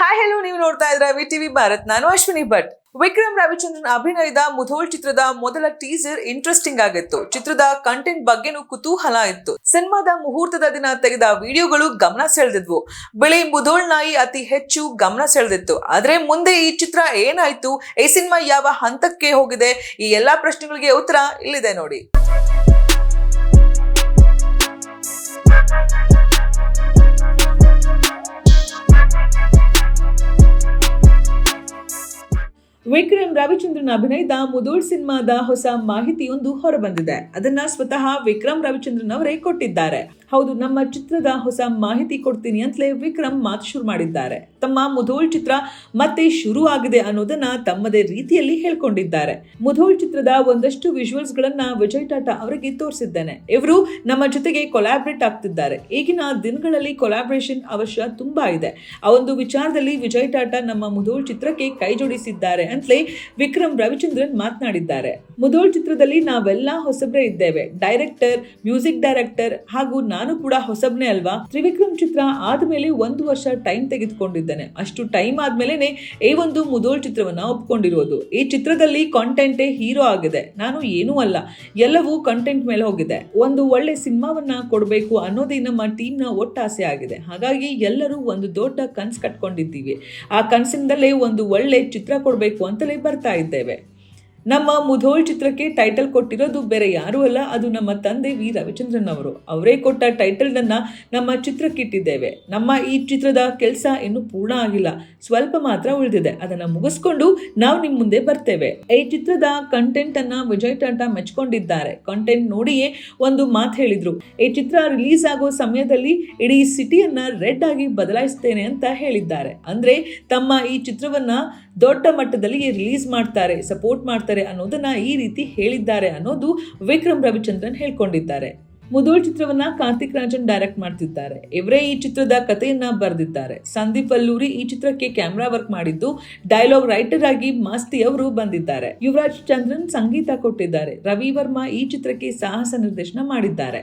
Hi hello ನೀವು ನೋಡ್ತಾ ಇದ್ರ ವಿ ಟಿವಿ ಭಾರತ್. ನಾನು ಅಶ್ವಿನಿ ಭಟ್. ವಿಕ್ರಮ್ ರವಿಚಂದ್ರನ್ ಅಭಿನಯದ ಮುಧೋಳ್ ಚಿತ್ರದ ಮೊದಲ ಟೀಸರ್ ಇಂಟ್ರೆಸ್ಟಿಂಗ್ ಆಗಿತ್ತು. ಚಿತ್ರದ ಕಂಟೆಂಟ್ ಬಗ್ಗೆನೂ ಕುತೂಹಲ ಇತ್ತು. ಸಿನಿಮಾದ ಮುಹೂರ್ತದ ದಿನ ತೆಗೆದ ವಿಡಿಯೋಗಳು ಗಮನ ಸೆಳೆದಿದ್ವು. ಬಿಳಿ ಮುಧೋಳ್ ನಾಯಿ ಅತಿ ಹೆಚ್ಚು ಗಮನ ಸೆಳೆದಿತ್ತು. ಆದ್ರೆ ಮುಂದೆ ಈ ಚಿತ್ರ ಏನಾಯ್ತು? ಈ ಸಿನಿಮಾ ಯಾವ ಹಂತಕ್ಕೆ ಹೋಗಿದೆ? ಈ ಎಲ್ಲಾ ಪ್ರಶ್ನೆಗಳಿಗೆ ಉತ್ತರ ಇಲ್ಲಿದೆ ನೋಡಿ. ವಿಕ್ರಮ್ ರವಿಚಂದ್ರನ್ ಅಭಿನಯದ ಮುದೂಳ್ ಸಿನಿಮಾದ ಹೊಸ ಮಾಹಿತಿಯೊಂದು ಹೊರಬಂದಿದೆ. ಅದನ್ನ ಸ್ವತಃ ವಿಕ್ರಮ್ ರವಿಚಂದ್ರನ್ ಅವರೇ ಕೊಟ್ಟಿದ್ದಾರೆ. ಹೌದು, ನಮ್ಮ ಚಿತ್ರದ ಹೊಸ ಮಾಹಿತಿ ಕೊಡ್ತೀನಿ ಅಂತಲೇ ವಿಕ್ರಮ್ ಮಾತು ಶುರು ಮಾಡಿದ್ದಾರೆ. ತಮ್ಮ ಮುಧೋಳ್ ಚಿತ್ರ ಮತ್ತೆ ಶುರು ಆಗಿದೆ ಅನ್ನೋದನ್ನ ತಮ್ಮದೇ ರೀತಿಯಲ್ಲಿ ಹೇಳ್ಕೊಂಡಿದ್ದಾರೆ. ಮುಧೋಳ್ ಚಿತ್ರದ ಒಂದಷ್ಟು ವಿಜುವಲ್ಸ್ ಗಳನ್ನ ವಿಜಯ್ ಟಾಟಾ ಅವರಿಗೆ ತೋರಿಸಿದ್ದೇನೆ. ಇವರು ನಮ್ಮ ಜೊತೆಗೆ ಕೊಲಾಬ್ರೇಟ್ ಆಗ್ತಿದ್ದಾರೆ. ಈಗಿನ ದಿನಗಳಲ್ಲಿ ಕೊಲಾಬ್ರೇಷನ್ ಅವಶ್ಯ ತುಂಬಾ ಇದೆ. ಆ ಒಂದು ವಿಚಾರದಲ್ಲಿ ವಿಜಯ್ ಟಾಟಾ ನಮ್ಮ ಮುಧೋಳ್ ಚಿತ್ರಕ್ಕೆ ಕೈ ಜೋಡಿಸಿದ್ದಾರೆ ಅಂತಲೇ ವಿಕ್ರಮ್ ರವಿಚಂದ್ರನ್ ಮಾತನಾಡಿದ್ದಾರೆ. ಮುದೋಳ್ ಚಿತ್ರದಲ್ಲಿ ನಾವೆಲ್ಲ ಹೊಸಬ್ರೆ ಇದ್ದೇವೆ. ಡೈರೆಕ್ಟರ್ ಮ್ಯೂಸಿಕ್ ಡೈರೆಕ್ಟರ್ ಹಾಗೂ ನಾನು ಕೂಡ ಹೊಸಬ್ನೇ ಅಲ್ವಾ? ತ್ರಿವಿಕ್ರಮ್ ಚಿತ್ರ ಆದ್ಮೇಲೆ ಒಂದು ವರ್ಷ ಟೈಮ್ ತೆಗೆದುಕೊಂಡಿದ್ದೇನೆ. ಅಷ್ಟು ಟೈಮ್ ಆದ್ಮೇಲೆನೆ ಈ ಒಂದು ಮುದೋಳ್ ಚಿತ್ರವನ್ನ ಒಪ್ಕೊಂಡಿರೋದು. ಈ ಚಿತ್ರದಲ್ಲಿ ಕಾಂಟೆಂಟೇ ಹೀರೋ ಆಗಿದೆ. ನಾನು ಏನೂ ಅಲ್ಲ. ಎಲ್ಲವೂ ಕಂಟೆಂಟ್ ಮೇಲೆ ಹೋಗಿದೆ. ಒಂದು ಒಳ್ಳೆ ಸಿನಿಮಾವನ್ನ ಕೊಡಬೇಕು ಅನ್ನೋದೇ ನಮ್ಮ ಟೀಮ್ನ ಒಟ್ಟಾಸೆ ಆಗಿದೆ. ಹಾಗಾಗಿ ಎಲ್ಲರೂ ಒಂದು ದೊಡ್ಡ ಕನ್ಸು ಕಟ್ಕೊಂಡಿದ್ದೀವಿ. ಆ ಕನಸಿಂದಲೇ ಒಂದು ಒಳ್ಳೆ ಚಿತ್ರ ಕೊಡಬೇಕು ಅಂತಲೇ ಬರ್ತಾ ಇದ್ದೇವೆ. ನಮ್ಮ ಮುಧೋಳ್ ಚಿತ್ರಕ್ಕೆ ಟೈಟಲ್ ಕೊಟ್ಟಿರೋದು ಬೇರೆ ಯಾರೂ ಅಲ್ಲ, ಅದು ನಮ್ಮ ತಂದೆ ವಿ. ರವಿಚಂದ್ರನ್ ಅವರು. ಅವರೇ ಕೊಟ್ಟ ಟೈಟಲ್ನನ್ನ ನಮ್ಮ ಚಿತ್ರಕ್ಕಿಟ್ಟಿದ್ದೇವೆ. ನಮ್ಮ ಈ ಚಿತ್ರದ ಕೆಲಸ ಇನ್ನೂ ಪೂರ್ಣ ಆಗಿಲ್ಲ. ಸ್ವಲ್ಪ ಮಾತ್ರ ಉಳಿದಿದೆ. ಅದನ್ನ ಮುಗಿಸ್ಕೊಂಡು ನಾವು ನಿಮ್ಮ ಮುಂದೆ ಬರ್ತೇವೆ. ಈ ಚಿತ್ರದ ಕಂಟೆಂಟ್ ಅನ್ನ ವಿಜಯ್ ಟಾಟಾ ಮೆಚ್ಕೊಂಡಿದ್ದಾರೆ. ಕಂಟೆಂಟ್ ನೋಡಿಯೇ ಒಂದು ಮಾತು ಹೇಳಿದ್ರು. ಈ ಚಿತ್ರ ರಿಲೀಸ್ ಆಗೋ ಸಮಯದಲ್ಲಿ ಇಡೀ ಸಿಟಿಯನ್ನ ರೆಡ್ ಆಗಿ ಬದಲಾಯಿಸ್ತೇನೆ ಅಂತ ಹೇಳಿದ್ದಾರೆ. ಅಂದ್ರೆ ತಮ್ಮ ಈ ಚಿತ್ರವನ್ನ ದೊಡ್ಡ ಮಟ್ಟದಲ್ಲಿ ರಿಲೀಸ್ ಮಾಡ್ತಾರೆ ಸಪೋರ್ಟ್ ಮಾಡ್ತಾರೆ ಅನ್ನೋದನ್ನ ಈ ರೀತಿ ಹೇಳಿದ್ದಾರೆ ಅನ್ನೋದು ವಿಕ್ರಮ್ ರವಿಚಂದ್ರನ್ ಹೇಳ್ಕೊಂಡಿದ್ದಾರೆ. ಮುದೋಳ್ ಚಿತ್ರವನ್ನ ಕಾರ್ತಿಕ್ ರಾಜನ್ ಡೈರೆಕ್ಟ್ ಮಾಡ್ತಿದ್ದಾರೆ. ಇವರೇ ಈ ಚಿತ್ರದ ಕಥೆಯನ್ನ ಬರೆದಿದ್ದಾರೆ. ಸಂದೀಪ್ ಅಲ್ಲೂರಿ ಈ ಚಿತ್ರಕ್ಕೆ ಕ್ಯಾಮ್ರಾ ವರ್ಕ್ ಮಾಡಿದ್ದು ಡೈಲಾಗ್ ರೈಟರ್ ಆಗಿ ಮಾಸ್ತಿ ಅವರು ಬಂದಿದ್ದಾರೆ. ಯುವರಾಜ್ ಚಂದ್ರನ್ ಸಂಗೀತ ಕೊಟ್ಟಿದ್ದಾರೆ. ರವಿ ವರ್ಮಾ ಈ ಚಿತ್ರಕ್ಕೆ ಸಾಹಸ ನಿರ್ದೇಶನ ಮಾಡಿದ್ದಾರೆ.